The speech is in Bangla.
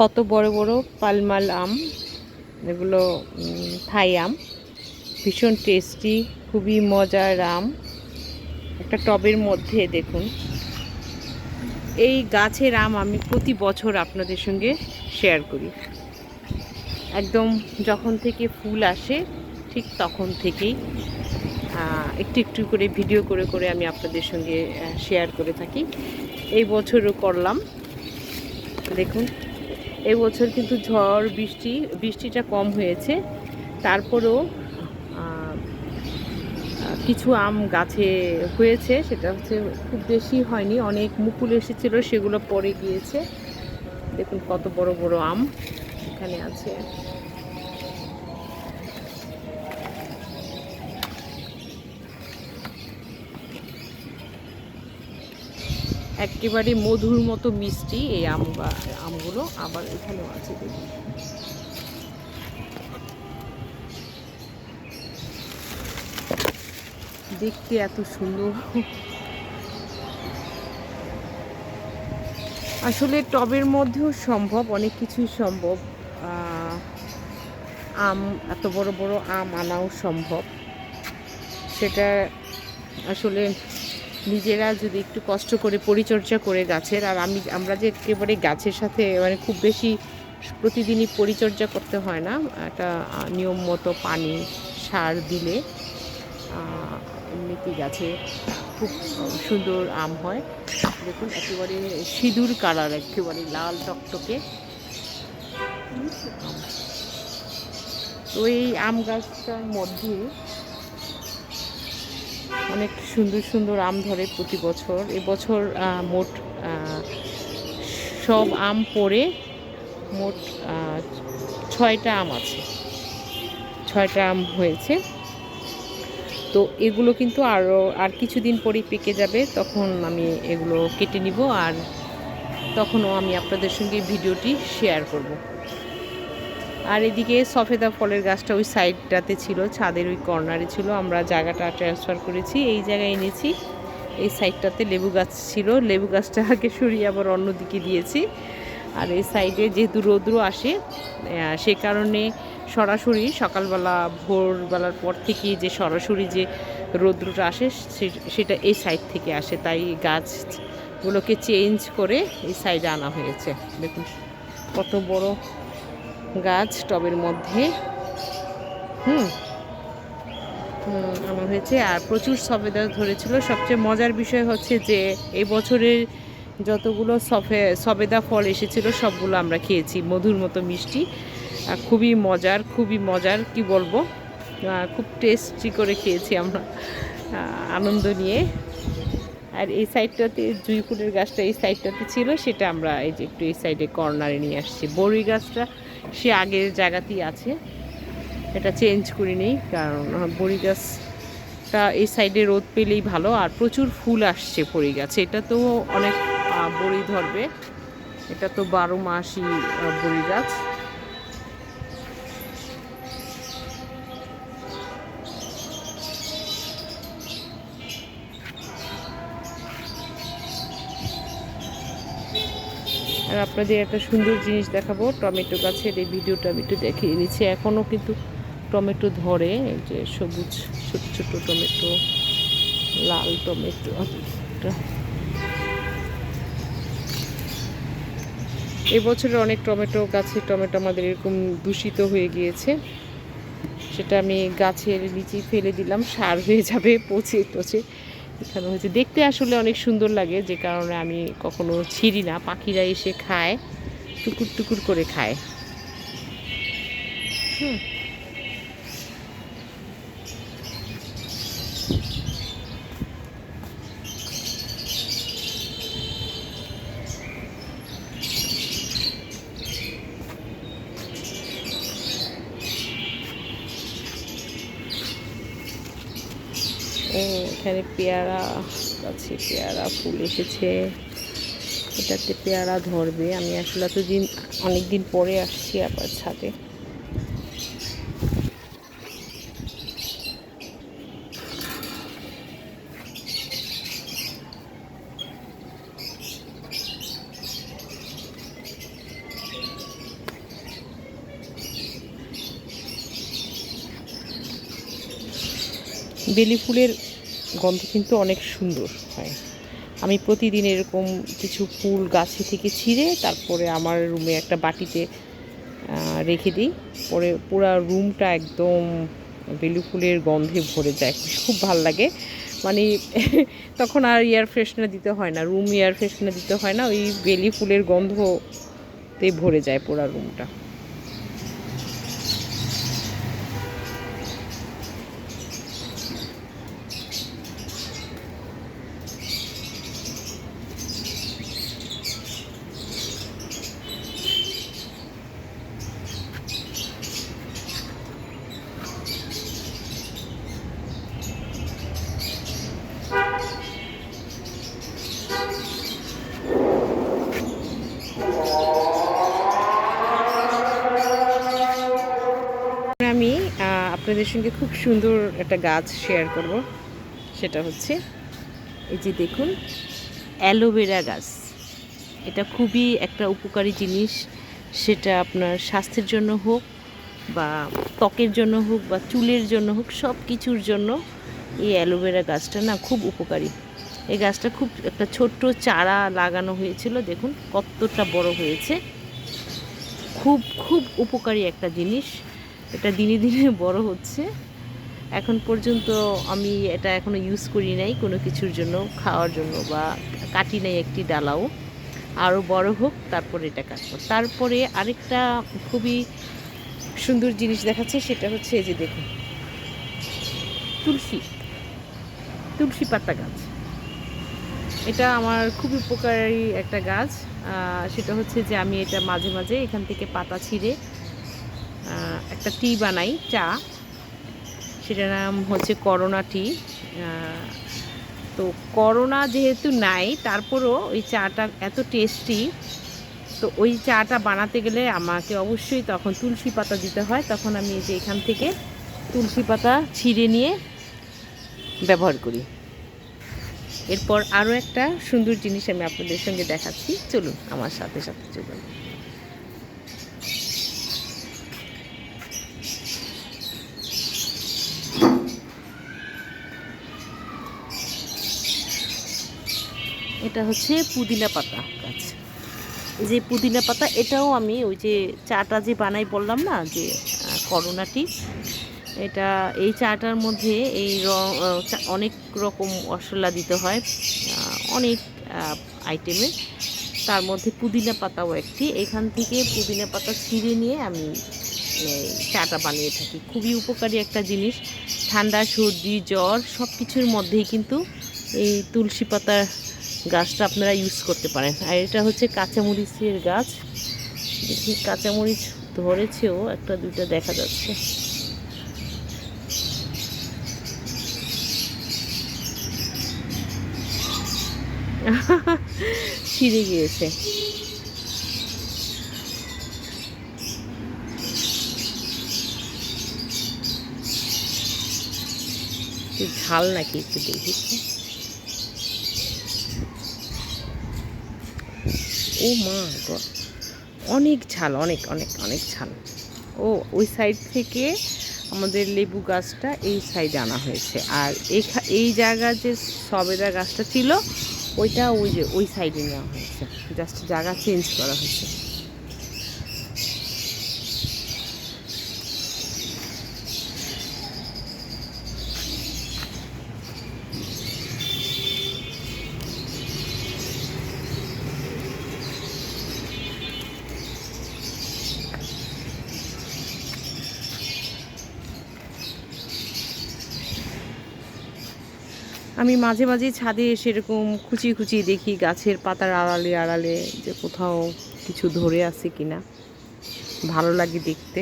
কত বড় বড় পালমাল আম, এগুলো থাই আম। ভীষণ টেস্টি খুবই মজার আম। একটা টবের মধ্যে দেখুন। এই গাছের আম আমি প্রতি বছর আপনাদের সঙ্গে শেয়ার করি। একদম যখন থেকে ফুল আসে, ঠিক তখন থেকেই একটু একটু করে ভিডিও করে করে আমি আপনাদের সঙ্গে শেয়ার করে থাকি। এই বছরও করলাম। দেখুন। এই বছর কিন্তু ঝড়, বৃষ্টি, বৃষ্টিটা কম হয়েছে। তারপরেও কিছু আম গাছে হয়েছে, সেটা হচ্ছে খুব বেশি হয়নি, অনেক মুকুল এসেছিল, সেগুলো পরে গিয়েছে। দেখুন কত বড় বড় আম এখানে আছে। একেবারে মধুর মতো মিষ্টি এই আম আমগুলো আবার এখানেও আছে দেখুন। দেখতে এত সুন্দর। আসলে টবের মধ্যেও সম্ভব, অনেক কিছুই সম্ভব। আম, এত বড় বড় আম আনাও সম্ভব। সেটা আসলে নিজেরা যদি একটু কষ্ট করে পরিচর্যা করে গাছের, আর আমি, আমরা যে একেবারে গাছের সাথে মানে খুব বেশি প্রতিদিনই পরিচর্যা করতে হয় না একটা নিয়ম মতো পানি, সার দিলে এমনিতে গাছে খুব সুন্দর আম হয় দেখুন, একেবারে সিঁদুর কালার, একেবারে লাল টকটকে। তো এই আম গাছটার মধ্যে অনেক সুন্দর সুন্দর আম ধরে প্রতি বছর। এবছর মোট সব আম পড়ে মোট ছয়টা আম আছে। ছয়টা আম হয়েছে। তো এগুলো কিন্তু আরও আর কিছুদিন পরেই পেকে যাবে, তখন আমি এগুলো কেটে নিব আর তখনও আমি আপনাদের সঙ্গে ভিডিওটি শেয়ার করব। আর এদিকে সফেদা ফলের গাছটা ওই সাইডটাতে ছিল, ছাদের ওই কর্নারে ছিল। আমরা জায়গাটা ট্রান্সফার করেছি, এই জায়গায় এনেছি। এই সাইডটাতে লেবু গাছ ছিল। লেবু গাছটা আগে সরিয়ে আবার অন্যদিকে দিয়েছি। আর এই সাইডে যেহেতু রৌদ্র আসে সে কারণে সরাসরি সকালবেলা, ভোরবেলার পর থেকে যে সরাসরি যে রৌদ্রটা আসে সেটা এই সাইড থেকে আসে। তাই গাছগুলোকে চেঞ্জ করে এই সাইডে আনা হয়েছে। দেখুন, কত বড় গাছ টবের মধ্যে। হুম। আনা হয়েছে। আর প্রচুর সফেদা ধরেছিল। সবচেয়ে মজার বিষয় হচ্ছে যে, এই বছরের যতগুলো সফে, সবেদা ফল এসেছিল, সবগুলো আমরা খেয়েছি। মধুর মতো মিষ্টি। খুবই মজার খুবই মজার, কি বলব? খুব টেস্টি করে খেয়েছি আমরা। আনন্দ নিয়ে। আর এই সাইডটাতে জুই ফুলের গাছটা এই সাইডটাতে ছিল। সেটা আমরা এই যে একটু এই সাইডে কর্নারে নিয়ে আসছি। বড়ি গাছটা সে আগের জায়গাতেই আছে। এটা চেঞ্জ করিনি কারণ আহ, বড়ি গাছটা এই সাইডে রোদ পেলেই ভালো আর প্রচুর ফুল আসছে বড়ি গাছে এটা তো অনেক বড়ি ধরবে। এটা তো বারো মাসই বড়ি গাছ আর আপনাদের একটা সুন্দর জিনিস দেখাবো, টমেটো গাছের এই ভিডিওটা আমি একটু দেখিয়ে নিচ্ছি এখনও কিন্তু টমেটো ধরে যে সবুজ, ছোট ছোট টমেটো, লাল টমেটো। এবছরের অনেক টমেটো গাছের টমেটো আমাদের এরকম দূষিত হয়ে গিয়েছে। সেটা আমি গাছের নিচেই ফেলে দিলাম, সার হয়ে যাবে, পচে টচে। এখানে হয়েছে। দেখতে আসলে অনেক সুন্দর লাগে, যে কারণে আমি কখনো ছিঁড়ি না। পাখিরা এসে খায়, টুকুর টুকুর করে খায়। হুম। এখানে পেয়ারা আছে, পেয়ারা ফুল এসেছে। এটাতে পেয়ারা ধরবে। আমি আসলে তো দিন অনেক দিন পরে আসছি আবার ছাদে। বেলি ফুলের গন্ধ কিন্তু অনেক সুন্দর হয়। আমি প্রতিদিন এরকম কিছু ফুল গাছে থেকে ছিঁড়ে তারপরে আমার রুমে একটা বাটিতে রেখে দিই। পরে পুরো রুমটা একদম বেলি ফুলের গন্ধে ভরে যায়। খুব ভালো লাগে। মানে তখন আর এয়ার ফ্রেশনার দিতে হয় না। রুম এয়ার ফ্রেশনার দিতে হয় না। ওই বেলি ফুলের গন্ধতে ভরে যায় পুরো রুমটা আমি আহ, আপনাদের সঙ্গে খুব সুন্দর একটা গাছ শেয়ার করব। সেটা হচ্ছে, এই যে দেখুন অ্যালোভেরা গাছ। এটা খুবই একটা উপকারী জিনিস। সেটা আপনার স্বাস্থ্যের জন্য হোক বা ত্বকের জন্য হোক বা চুলের জন্য হোক সব কিছুর জন্য এই অ্যালোভেরা গাছটা না খুব উপকারী। এই গাছটা খুব একটা ছোট্ট চারা লাগানো হয়েছিল। দেখুন কতটা বড় হয়েছে। খুব খুব উপকারী একটা জিনিস। এটা দিনে দিনে বড় হচ্ছে। এখন পর্যন্ত আমি এটা এখনও ইউজ করি নাই কোনো কিছুর জন্য, খাওয়ার জন্য বা কাটি নাই একটি ডালাও। আরও বড় হোক, তারপরে এটা কাটবো। তারপরে আরেকটা খুবই সুন্দর জিনিস দেখাচ্ছে, সেটা হচ্ছে এই যে দেখুন। তুলসী তুলসী পাতা গাছ। এটা আমার খুব উপকারী একটা গাছ। সেটা হচ্ছে যে আমি এটা মাঝে মাঝে এখান থেকে পাতা ছিঁড়ে একটা টি বানাই, চা। সেটার নাম হচ্ছে করোনা টি তো করোনা যেহেতু নাই, তারপরও ওই চাটা এত টেস্টি তো ওই চাটা বানাতে গেলে আমাকে অবশ্যই তখন তুলসী পাতা দিতে হয়। তখন আমি যে এখান থেকে তুলসী পাতা ছিঁড়ে নিয়ে ব্যবহার করি। এরপর আরও একটা সুন্দর জিনিস আমি আপনাদের সঙ্গে দেখাচ্ছি। চলুন, আমার সাথে সাথে চলুন। এটা হচ্ছে পুদিনা পাতা গাছ। যে পুদিনা পাতা, এটাও আমি ওই যে চাটা যে বানাই বললাম না, যে করোনাটি, এটা এই চাটার মধ্যে এই অনেক রকম মশলা দিতে হয় অনেক আইটেমের তার মধ্যে পুদিনা পাতাও একটি। এখান থেকে পুদিনা পাতা ছিঁড়ে নিয়ে আমি চাটা বানিয়ে থাকি। খুবই উপকারী একটা জিনিস। ঠান্ডা, সর্দি, জ্বর সব কিছুর মধ্যেই কিন্তু এই তুলসী পাতার গাছটা আপনারা ইউজ করতে পারেন। আর এটা হচ্ছে কাঁচামরিচের গাছ। দেখি কাঁচামরিচ ধরেছেও, একটা দুইটা দেখা যাচ্ছে। ছিঁড়ে গিয়েছে। ঝাল নাকি একটু দেখি। ও মা অনেক ঝাল, অনেক অনেক অনেক ঝাল। ও, ওই সাইড থেকে আমাদের লেবু গাছটা এই সাইডে আনা হয়েছে। আর এই জায়গা যে সবেদা গাছটা ছিল, ওইটা ওই যে, ওই সাইডে নেওয়া হয়েছে। জাস্ট জায়গা চেঞ্জ করা হয়েছে। আমি মাঝে মাঝে ছাদে এসে এরকম খুচি দেখি গাছের পাতার আড়ালে আড়ালে যে কোথাও কিছু ধরে আছে কিনা। ভালো লাগে দেখতে।